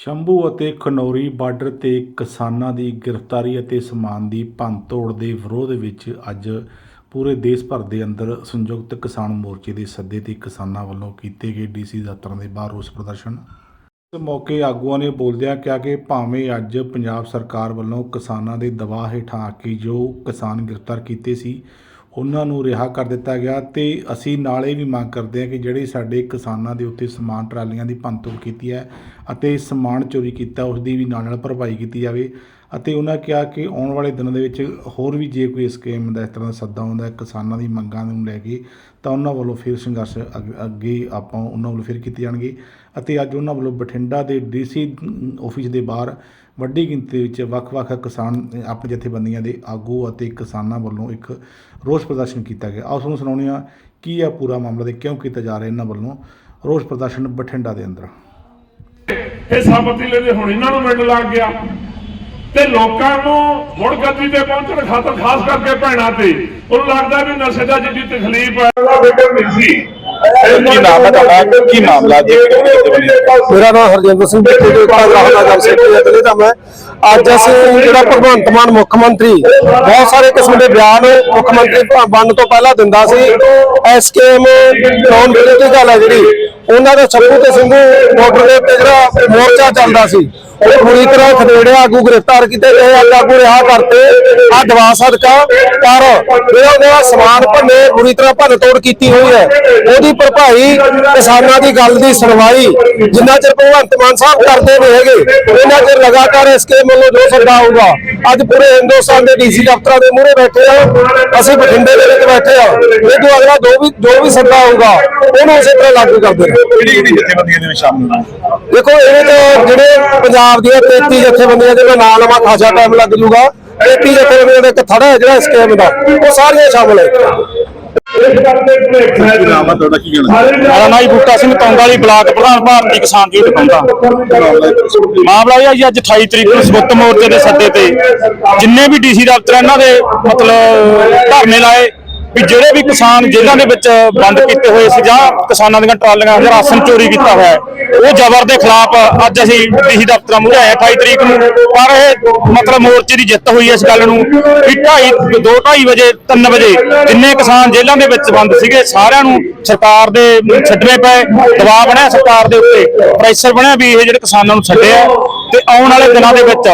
ਸ਼ੰਭੂ ਅਤੇ ਖਨੌਰੀ ਬਾਰਡਰ ਤੇ ਕਿਸਾਨਾਂ ਦੀ ਗ੍ਰਿਫਤਾਰੀ ਅਤੇ ਸਮਾਨ ਦੀ ਭੰਨਤੋੜ ਦੇ ਵਿਰੋਧ ਵਿੱਚ ਅੱਜ ਪੂਰੇ ਦੇਸ਼ ਭਰ ਦੇ ਅੰਦਰ ਸੰਯੁਕਤ ਕਿਸਾਨ ਮੋਰਚੇ ਦੇ ਸੱਦੇ ਤੇ ਕਿਸਾਨਾਂ ਵੱਲੋਂ ਕੀਤੇ ਗਏ ਡੀਸੀ ਦਫ਼ਤਰਾਂ ਦੇ ਬਾਹਰ ਰੋਸ ਪ੍ਰਦਰਸ਼ਨ। ਇਸ ਮੌਕੇ ਆਗੂਆਂ ਨੇ ਬੋਲਦਿਆਂ ਕਿਹਾ ਕਿ ਭਾਵੇਂ ਅੱਜ ਪੰਜਾਬ ਸਰਕਾਰ ਵੱਲੋਂ ਕਿਸਾਨਾਂ ਦੇ ਦਬਾਅ ਹੇਠਾਂ ਆ ਕੇ ਜੋ ਕਿਸਾਨ ਗ੍ਰਿਫਤਾਰ ਕੀਤੇ ਸੀ, ਉਹਨਾਂ ਨੂੰ ਰਿਹਾ ਕਰ ਦਿੱਤਾ ਗਿਆ ਤੇ ਅਸੀਂ ਨਾਲੇ ਵੀ ਮੰਗ ਕਰਦੇ ਹਾਂ ਕਿ ਜਿਹੜੇ ਸਾਡੇ ਕਿਸਾਨਾਂ ਦੇ ਉੱਤੇ ਸਮਾਨ ਟਰਾਲੀਆਂ ਦੀ ਭੰਨਤੋੜ ਕੀਤੀ ਹੈ ਅਤੇ ਸਮਾਨ ਚੋਰੀ ਕੀਤਾ ਉਸ ਦੀ ਵੀ ਨਾਲ ਨਾਲ ਭਰਪਾਈ ਕੀਤੀ ਜਾਵੇ ਅਤੇ ਉਹਨਾਂ ਕਿਹਾ ਕਿ ਆਉਣ ਵਾਲੇ ਦਿਨਾਂ ਦੇ ਵਿੱਚ ਹੋਰ ਵੀ ਜੇ ਕੋਈ ਸਕੀਮ ਦਾ ਇਸ ਤਰ੍ਹਾਂ ਦਾ ਸੱਦਾ ਆਉਂਦਾ ਹੈ, ਕਿਸਾਨਾਂ ਦੀ ਮੰਗਾਂ ਨੂੰ ਲੈ ਕੇ, ਤਾਂ ਉਹਨਾਂ ਵੱਲੋਂ ਫਿਰ ਸੰਘਰਸ਼ ਅੱਗ- ਅੱਗੇ ਆਪਾਂ ਉਹਨਾਂ ਵੱਲੋਂ ਫਿਰ ਕੀਤੇ ਜਾਣਗੇ ਅਤੇ ਅੱਜ ਉਹਨਾਂ ਵੱਲੋਂ ਬਠਿੰਡਾ ਦੇ ਡੀਸੀ ਆਫਿਸ ਦੇ ਬਾਹਰ ਵੱਡੀ ਗਿਣਤੀ ਵਿੱਚ ਵੱਖ-ਵੱਖ ਕਿਸਾਨ, ਆਪਣੀ ਜਥੇਬੰਦੀਆਂ ਦੇ ਆਗੂ ਅਤੇ ਕਿਸਾਨਾਂ ਵੱਲੋਂ ਇੱਕ ਰੋਸ ਪ੍ਰਦਰਸ਼ਨ ਕੀਤਾ ਗਿਆ। ਆਓ ਤੁਹਾਨੂੰ ਸੁਣਾਉਂਦੇ ਹਾਂ ਕੀ ਹੈ ਪੂਰਾ ਮਾਮਲਾ ਤੇ ਕਿਉਂ ਕੀਤਾ ਜਾ ਰਿਹਾ ਇਹਨਾਂ ਵੱਲੋਂ ਰੋਸ ਪ੍ਰਦਰਸ਼ਨ ਬਠਿੰਡਾ ਦੇ ਅੰਦਰ। ਇਹ ਸਾਬਤੀਲੇ ਦੇ ਹੁਣ ਇਹਨਾਂ ਨੂੰ ਮਿੰਡ ਲੱਗ ਗਿਆ। ਤੇ ਲੋਕਾਂ ਨੂੰ ਮੁੜ ਗੱਦੀ ਤੇ ਪਹੁੰਚਣ ਖਾਤਰ ਖਾਸ ਕਰਕੇ ਭੈਣਾਂ ਤੇ ਉਹਨੂੰ ਲੱਗਦਾ ਵੀ ਨਸ਼ੇ ਦਾ ਜਿੱਡੀ ਤਕਲੀਫ ਹੈ ਉਹਦਾ ਫਿਕਰ ਨਹੀਂ ਸੀ ਕੀ ਨਾਮ ਹੈ ਤੁਹਾਡਾ? ਕੀ ਮਾਮਲਾ ਜੀ? ਮੇਰਾ ਨਾਮ ਹਰਜਿੰਦਰ ਸਿੰਘ ਬਿੱਟੂ ਦੇ ਉੱਪਰ ਰਾਹਤ ਦਾ ਸੈਕਟਰੀ ਅਦਲੇ ਦਾ ਮੈਂ ਅੱਜ ਅਸੀਂ ਜਿਹੜਾ ਭਗਵੰਤ ਮਾਨ ਮੁੱਖ ਮੰਤਰੀ ਬਹੁਤ ਸਾਰੇ ਕਿਸਮ ਦੇ ਬਿਆਨ ਮੁੱਖ ਮੰਤਰੀ ਬਣਨ ਤੋਂ ਪਹਿਲਾਂ ਦਿੰਦਾ ਸੀ। ਐਸਕੇਐਮ ਨੌਨ ਮਿਲਟਰੀ ਗੱਲ ਹੈ ਜਿਹੜੀ। ਉਹਨਾਂ ਦਾ ਸੱਪੂ ਤੇ ਸਿੰਘੂ ਬਾਰਡਰ ਦੇ ਉੱਤੇ ਜਿਹੜਾ ਮੋਰਚਾ ਚੱਲਦਾ ਸੀ, ਉਹ ਪੂਰੀ ਤਰ੍ਹਾਂ ਖਦੇੜੇ ਆਗੂ ਗ੍ਰਿਫਤਾਰ ਕੀਤੇ ਗਏ ਅੱਜ ਆਗੂ ਰਿਹਾ, ਕਰਤੇ, ਆ ਦਵਾ ਸਦਕਾ, ਪਰ ਜਿਹੜਾ ਉਹਦਾ ਸਮਾਨ ਭੰਨੇ, ਪੂਰੀ ਤਰ੍ਹਾਂ ਭੰਨ ਤੋੜ ਕੀਤੀ ਹੋਈ ਹੈ। ਉਹਦੀ ਭਰਪਾਈ ਕਿਸਾਨਾਂ ਦੀ ਗੱਲ ਦੀ ਸੁਣਵਾਈ, ਜਿੰਨਾ ਚਿਰ ਭਗਵੰਤ ਮਾਨ ਸਾਹਿਬ ਕਰਦੇ ਨਹੀਂ ਹੈਗੇ, ਉਹਨਾਂ ਚਿਰ ਲਗਾਤਾਰ ਇਸਕੇ ਵੱਲੋਂ ਜੋ ਸੱਦਾ ਆਊਗਾ ਅੱਜ ਪੂਰੇ ਹਿੰਦੁਸਤਾਨ ਦੇ ਡੀਸੀ ਦਫ਼ਤਰਾਂ ਦੇ ਮੂਹਰੇ ਬੈਠੇ ਆ। ਅਸੀਂ ਬਠਿੰਡੇ ਦੇ ਵਿੱਚ ਬੈਠੇ ਆ। ਇਹ ਤੋਂ ਅਗਲਾ ਜੋ ਵੀ ਜੋ ਵੀ ਸੱਦਾ ਆਊਗਾ ਉਹਨੂੰ ਉਸੇ ਤਰ੍ਹਾਂ ਲਾਗੂ ਕਰਦੇ ਨੇ ਕਿਹੜੀ ਕਿਹੜੀ ਜਥੇਬੰਦੀਆਂ ਦੇ ਵਿੱਚ ਸ਼ਾਮਲ ਹੋ ਦੇਖੋ ਇਹ ਤਾਂ ਜਿਹੜੇ ਪੰਜਾਬ ਦੀਆਂ 33 ਜਥੇਬੰਦੀਆਂ ਦੇ ਮੈਂ ਨਾਂ ਲਵਾਂ ਖਾਸਾ ਟਾਈਮ ਲੱਗ ਜੂਗਾ। 33 ਜਥੇਬੰਦੀਆਂ ਦਾ ਇੱਕ ਥੜਾ ਹੈ ਜਿਹੜਾ ਸਕੀਮ ਦਾ ਉਹ ਸਾਰੀਆਂ ਸ਼ਾਮਲ ਹੈ ਇਸ ਕਰਕੇ ਭੁਲੇਖਾ ਕੀ ਨਾਮ ਹੈ ਤੁਹਾਡਾ? ਕੀ ਕਹਿਣਾ ਮੇਰਾ ਨਾਮ ਜੀ ਬੂਟਾ ਸਿੰਘ ਤੌਂਗਾ ਵਾਲੀ ਬਲਾਕ ਪ੍ਰਧਾਨ ਭਾਰਤੀ ਕਿਸਾਨ ਯੂਨੀਅਨ ਬੰਦਾ ਮਾਮਲਾ ਇਹ ਹੈ ਜੀ ਅੱਜ 28 ਤਰੀਕ ਨੂੰ ਸੰਯੁਕਤ ਮੋਰਚੇ ਦੇ ਸੱਦੇ ਤੇ ਜਿੰਨੇ ਵੀ ਡੀਸੀ ਦਫ਼ਤਰ ਇਹਨਾਂ ਦੇ ਮਤਲਬ ਧਰਨੇ ਲਾਏ। ਵੀ ਜਿਹੜੇ ਵੀ ਕਿਸਾਨ ਜੇਲ੍ਹਾਂ ਦੇ ਵਿੱਚ ਬੰਦ ਕੀਤੇ ਹੋਏ ਸੀ ਜਾਂ ਕਿਸਾਨਾਂ ਦੀਆਂ ਟਰਾਲੀਆਂ ਜਾਂ ਰਾਸ਼ਨ ਚੋਰੀ ਕੀਤਾ ਹੋਇਆ ਉਹ ਜ਼ਬਰ ਦੇ ਖਿਲਾਫ ਅੱਜ ਅਸੀਂ ਡੀਸੀ ਦਫ਼ਤਰਾਂ ਮੂਹਰੇ ਆਏ 28 ਤਰੀਕ ਨੂੰ। ਪਰ ਇਹ ਮਤਲਬ ਮੋਰਚੇ ਦੀ ਜਿੱਤ ਹੋਈ ਹੈ ਇਸ ਗੱਲ ਨੂੰ ਵੀ 2:30 ਦੋ 2:30 ਵਜੇ 3 ਵਜੇ ਜਿੰਨੇ ਕਿਸਾਨ ਜੇਲ੍ਹਾਂ ਦੇ ਵਿੱਚ ਬੰਦ ਸੀਗੇ, ਸਾਰਿਆਂ ਨੂੰ ਸਰਕਾਰ ਦੇ ਛੱਡਣੇ ਪਏ, ਦਬਾਅ ਬਣਿਆ ਸਰਕਾਰ ਦੇ ਉੱਤੇ, ਪ੍ਰੈਸ਼ਰ ਬਣਿਆ ਵੀ ਇਹ ਜਿਹੜੇ ਕਿਸਾਨਾਂ ਨੂੰ ਛੱਡਿਆ। ਤੇ ਆਉਣ ਵਾਲੇ ਦਿਨਾਂ ਦੇ ਵਿੱਚ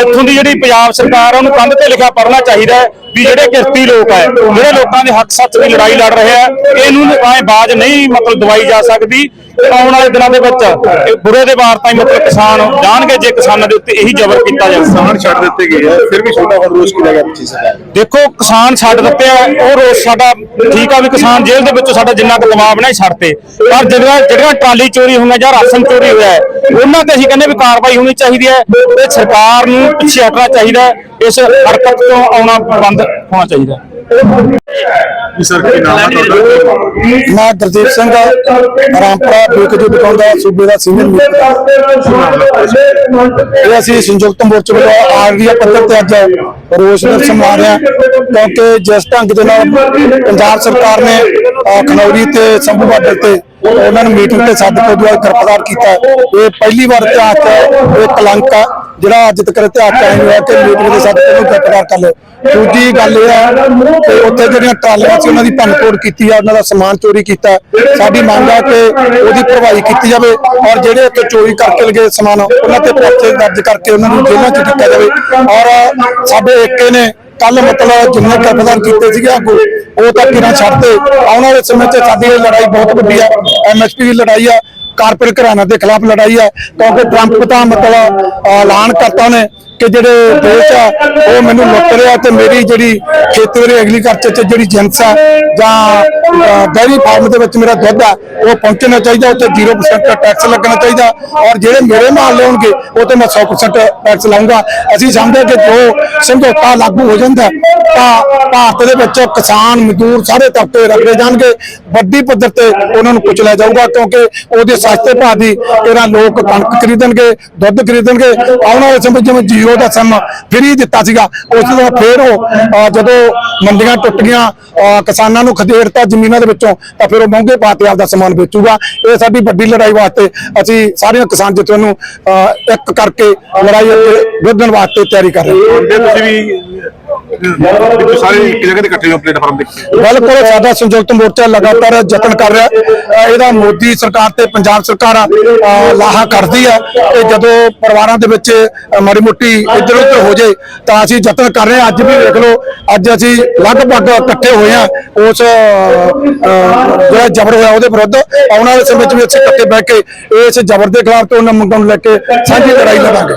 ਇੱਥੋਂ ਦੀ ਜਿਹੜੀ ਪੰਜਾਬ ਸਰਕਾਰ ਆ, ਉਹਨੂੰ ਕੰਧ ਤੇ ਲਿਖਿਆ ਪੜਨਾ ਚਾਹੀਦਾ ਹੈ ਵੀ ਜਿਹੜੇ ਕਿਰਤੀ ਲੋਕ ਹੈ ਜਿਹੜੇ ਲੋਕਾਂ ਦੇ ਹੱਕ ਸੱਚ ਦੀ ਲੜਾਈ ਲੜ ਰਹੇ ਆ, ਇਹਨੂੰ ਐ ਬਾਜ ਨਹੀਂ ਮਤਲਬ ਦਵਾਈ ਜਾ ਸਕਦੀ। ਆਉਣ ਵਾਲੇ ਦਿਨਾਂ ਦੇ ਵਿੱਚ ਇਹ ਬੁਰੇ ਦੇ ਵਾਰ ਤਾਈਂ ਮਤਲਬ ਕਿਸਾਨ ਜਾਣਗੇ ਜੇ ਕਿਸਾਨਾਂ ਦੇ ਉੱਤੇ ਇਹੀ ਜ਼ਬਰ ਕੀਤਾ ਜਾਵੇ। ਕਿਸਾਨ ਛੱਡ ਦਿੱਤੇ ਗਏ ਆ ਫਿਰ ਵੀ ਛੋਟਾ ਹੋਰ ਰੋਸ ਗਿਆ ਪਿੱਛੇ ਸਰਕਾਰ ਦੇਖੋ ਕਿਸਾਨ ਛੱਡ ਦਿੱਤੇ ਆ ਉਹ ਰੋਸ ਸਾਡਾ ਠੀਕ ਆ ਵੀ ਕਿਸਾਨ ਜੇਲ੍ਹ ਦੇ ਵਿੱਚੋਂ ਸਾਡਾ ਜਿੰਨਾ ਕੁ ਦਬਾਅ ਬਣਿਆ ਛੱਡਤੇ। ਪਰ ਜਿਹੜੀਆਂ ਜਿਹੜੀਆਂ ਟਰਾਲੀ ਚੋਰੀ ਹੋਈਆਂ ਜਾਂ ਰਾਸ਼ਨ ਚੋਰੀ ਹੋਇਆ ਹੈ, ਉਹਨਾਂ ਤੇ ਅਸੀਂ ਕਹਿੰਦੇ ਵੀ ਕਾਰਵਾਈ ਹੋਣੀ ਚਾਹੀਦੀ ਹੈ। ਤੇ ਸਰਕਾਰ ਨੂੰ ਪਿੱਛੇ ਹਟਣਾ ਚਾਹੀਦਾ ਹੈ। ਇਸ ਹਰਕਤ ਤੋਂ ਆਉਣਾ ਬੰਦ ਹੋਣਾ ਚਾਹੀਦਾ ਹੈ ਕੀ ਸਰ ਕੀ ਨਾਮ ਹੈ ਤੁਹਾਡਾ? ਮੈਂ ਗੁਰਦੀਪ ਸਿੰਘ ਰਾਮਪੁਰਾ ਬੀਕਜੀ ਬਟਾਉਂਦਾ ਸੂਬੇ ਦਾ ਸੀਨੀਅਰ ਮੀਤ ਇਹ ਅਸੀਂ ਸੰਯੁਕਤ ਮੋਰਚੇ ਵੱਲੋਂ ਆਰਡੀਆ ਪੱਤਰ ਤੇ ਅੱਜ ਰੋਸ ਦਰਸ਼ਨ ਰਹੇ ਕਿਉਂਕਿ ਜਿਸ ਢੰਗ ਦੇ ਨਾਲ ਪੰਜਾਬ ਸਰਕਾਰ ਨੇ ਖਨੌਰੀ ਤੇ ਸੰਭੂ ਬਾਰਡਰ ਤੇ ਉਹਨਾਂ ਨੂੰ ਮੀਟਿੰਗ ਤੇ ਸੱਦ ਕੇ ਦੁਆਰਾ ਗ੍ਰਿਫਤਾਰ ਕੀਤਾ। ਇਹ ਪਹਿਲੀ ਵਾਰ ਇਤਿਹਾਸ 'ਚ ਇਹ ਕਲੰਕ ਆ। ਜਿਹੜਾ ਅੱਜ ਤੱਕ ਇਤਿਹਾਸ 'ਚ ਹੋਇਆ ਕਿ ਮੀਟਿੰਗ ਦੇ ਸੱਦ ਕੇ ਉਹਨੂੰ ਕਰ ਲਏ ਦੂਜੀ ਗੱਲ ਇਹ ਹੈ ਕਿ ਉੱਥੇ ਜਿਹੜੀਆਂ ਟਰਾਲੀਆਂ ਸੀ, ਉਹਨਾਂ ਦੀ ਭੰਨਤੋੜ ਕੀਤੀ ਆ, ਉਹਨਾਂ ਦਾ ਸਮਾਨ ਚੋਰੀ ਕੀਤਾ। ਸਾਡੀ ਮੰਗ ਹੈ ਕਿ ਉਹਦੀ ਭਰਵਾਈ ਕੀਤੀ ਜਾਵੇ ਔਰ ਜਿਹੜੇ ਉੱਥੇ ਚੋਰੀ ਕਰਕੇ ਲਗੇ ਸਮਾਨ, ਉਹਨਾਂ ਤੇ ਪਰਚੇ ਦਰਜ ਕਰਕੇ ਉਹਨਾਂ ਨੂੰ ਜੇਲ੍ਹਾਂ 'ਚ ਕੀਤਾ ਜਾਵੇ। ਔਰ ਸਾਡੇ ਏਕੇ ਨੇ ਕੱਲ ਮਤਲਬ ਜਿੰਨੇ ਗ੍ਰਿਫਤਾਰ ਕੀਤੇ ਸੀਗੇ ਆਗੂ ਉਹ ਤਾਂ ਕਿਰਾਂ ਛੱਡਤੇ ਆਉਣ ਵਾਲੇ ਸਮੇਂ 'ਚ ਸਾਡੀ ਇਹ ਲੜਾਈ ਬਹੁਤ ਵੱਡੀ ਆ। ਐਮਐਸਪੀ ਦੀ ਲੜਾਈ ਆ ਕਾਰਪੋਰੇਟ ਘਰਾਣਿਆਂ ਦੇ ਖਿਲਾਫ ਲੜਾਈ ਹੈ ਕਿਉਂਕਿ ਟਰੰਪ ਤਾਂ ਮਤਲਬ ਐਲਾਨ ਕਰਤਾ ਉਹਨੇ। ਕਿ ਜਿਹੜੇ ਦੇਸ਼ ਆ, ਉਹ ਮੈਨੂੰ ਲੁੱਟ ਰਿਹਾ ਤੇ ਮੇਰੀ ਜਿਹੜੀ ਖੇਤੀਬਾੜੀ ਐਗਰੀਕਲਚਰ ਚ ਜਿਹੜੀ ਜਿੰਸ ਆ ਜਾਂ ਡੈਰੀ ਫਾਰਮ ਦੇ ਵਿੱਚ ਮੇਰਾ ਦੁੱਧ ਆ, ਉਹ ਪਹੁੰਚਣਾ ਚਾਹੀਦਾ ਉੱਤੇ 0% ਟੈਕਸ ਲੱਗਣਾ ਚਾਹੀਦਾ ਔਰ ਜਿਹੜੇ ਮੇਰੇ ਮਾਲ ਲਿਆਉਣਗੇ, ਉਹ ਤੇ ਮੈਂ 100% ਟੈਕਸ ਲਾਉਂਗਾ ਅਸੀਂ ਸਮਝਦੇ ਕਿ ਜੋ ਸਮਝੌਤਾ ਲਾਗੂ ਹੋ ਜਾਂਦਾ, ਤਾਂ ਭਾਰਤ ਦੇ ਵਿੱਚ ਕਿਸਾਨ, ਮਜ਼ਦੂਰ ਸਾਰੇ ਤਬਕੇ ਰਗੜੇ ਜਾਣਗੇ। ਵੱਡੀ ਪੱਧਰ ਤੇ ਉਹਨਾਂ ਨੂੰ ਕੁਚਲਿਆ ਜਾਊਗਾ, ਕਿਉਂਕਿ ਉਹਦੇ ਸਸਤੇ ਭਾਅ ਦੀ ਇਹਨਾਂ ਲੋਕ ਕਣਕ ਖਰੀਦਣਗੇ, ਦੁੱਧ ਖਰੀਦਣਗੇ। ਆਉਣ ਵਾਲੇ ਸਮੇਂ ਜਿਵੇਂ ਜੀਓ ਜੀਓ ਦਾ ਸਿਮ ਦਿੱਤਾ ਸੀਗਾ। ਉਸ ਤੋਂ ਫਿਰ ਉਹ ਜਦੋਂ ਮੰਡੀਆਂ ਟੁੱਟ ਗਈਆਂ ਕਿਸਾਨਾਂ ਨੂੰ ਖਦੇੜਤਾ ਜ਼ਮੀਨਾਂ ਦੇ ਵਿੱਚੋਂ ਤਾਂ ਫਿਰ ਉਹ ਮਹਿੰਗੇ ਪਾ ਤੇ ਆਪਦਾ ਸਮਾਨ ਵੇਚੂਗਾ। ਇਹ ਸਾਡੀ ਵੱਡੀ ਲੜਾਈ ਵਾਸਤੇ ਅਸੀਂ ਸਾਰੀਆਂ ਕਿਸਾਨ ਜਥਿਆਂ ਨੂੰ ਅਹ, ਇੱਕ ਕਰਕੇ ਲੜਾਈ ਅੱਗੇ ਵਧਣ ਵਾਸਤੇ ਤਿਆਰੀ ਕਰ ਰਹੇ ਹਾਂ। ਤੁਸੀਂ ਵੀ ਸਾਰੇ ਇੱਕ ਜਗ੍ਹਾ ਤੇ ਇਕੱਠੇ ਹੋ ਪਲੇਟਫਾਰਮ ਤੇ ਬਿਲਕੁਲ, ਸਾਡਾ ਸੰਯੁਕਤ ਮੋਰਚਾ ਲਗਾਤਾਰ ਯਤਨ ਕਰ ਰਿਹਾ ਹੈ। ਇਹਦਾ ਮੋਦੀ ਸਰਕਾਰ ਤੇ ਪੰਜਾਬ ਸਰਕਾਰ ਲਾਹਾ ਕਰਦੀ ਹੈ ਤੇ ਜਦੋਂ ਪਰਿਵਾਰਾਂ ਦੇ ਵਿੱਚ ਮਾੜੀ ਮੋਟੀ ਇੱਧਰ ਉੱਧਰ ਹੋ ਜਾਏ, ਤਾਂ ਅਸੀਂ ਯਤਨ ਕਰ ਰਹੇ ਹਾਂ। ਅੱਜ ਵੀ ਦੇਖ ਲਓ, ਅੱਜ ਅਸੀਂ ਲਗਭਗ ਇਕੱਠੇ ਹੋਏ ਹਾਂ। ਉਸ ਜਿਹੜਾ ਜ਼ਬਰ ਹੋਇਆ ਉਹਦੇ ਵਿਰੁੱਧ ਆਉਣ ਵਾਲੇ ਸਮੇਂ 'ਚ ਵੀ ਅਸੀਂ ਇਕੱਠੇ ਬਹਿ ਕੇ ਇਸ ਜ਼ਬਰ ਦੇ ਖਿਲਾਫ ਤੇ ਉਹਨਾਂ ਮੰਗਾਂ ਨੂੰ ਲੈ ਕੇ ਸਾਂਝੀ ਲੜਾਈ ਲੜਾਂਗੇ।